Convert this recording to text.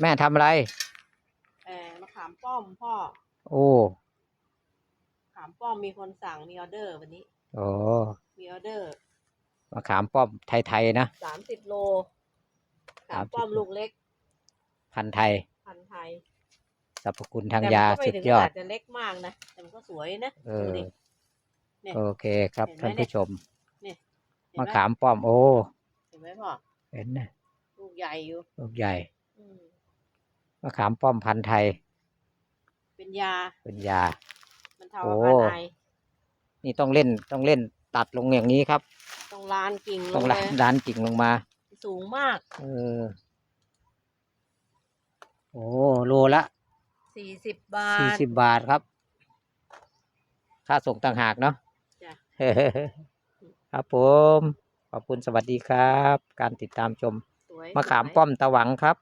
แม่ทำอะไร เออมะขามป้อมพ่อโอ้มะขามป้อมมีคนสั่งมีออเดอร์วันนี้ โอ้มีออเดอร์มะขามป้อมไทยๆนะ สามสิบโลมะขาม30ป้อมลูกเล็กพันธุ์ไทยพันธุ์ไทยสรรพคุณทางแต่ยามันก็ไม่สุดถึงยอขดนาดจะเล็กมากนะแต่มันก็สวยนะเอดูอดิ เนี่ยโอเคครับเห็นไหมท่านผู้ชมเห็นมะไหขามป้อมโอ้เห็นไหมพ่อเห็นนะลูกใหญ่อยู่ลูกใหญ่ อืม มะขามป้อมพันธุ์ไทย เป็นยา เป็นยา มันเทาโอ้อาการไอนี่ต้องเล่นต้องเล่นตัดลงอย่างนี้ครับตรงลานกิ่งลต้องงเลร้านยร้านกิ่งลงมา สูงมากเออ โอ้โลละสี่สิบบาสี่ท สิบบาทครับ ค่าส่งต่างหากเนาะ จ้ะ ครับผม ขอบคุณสวัสดีครับ การติดตามชม สวยมะขามสวยป้อมตะหวังครับ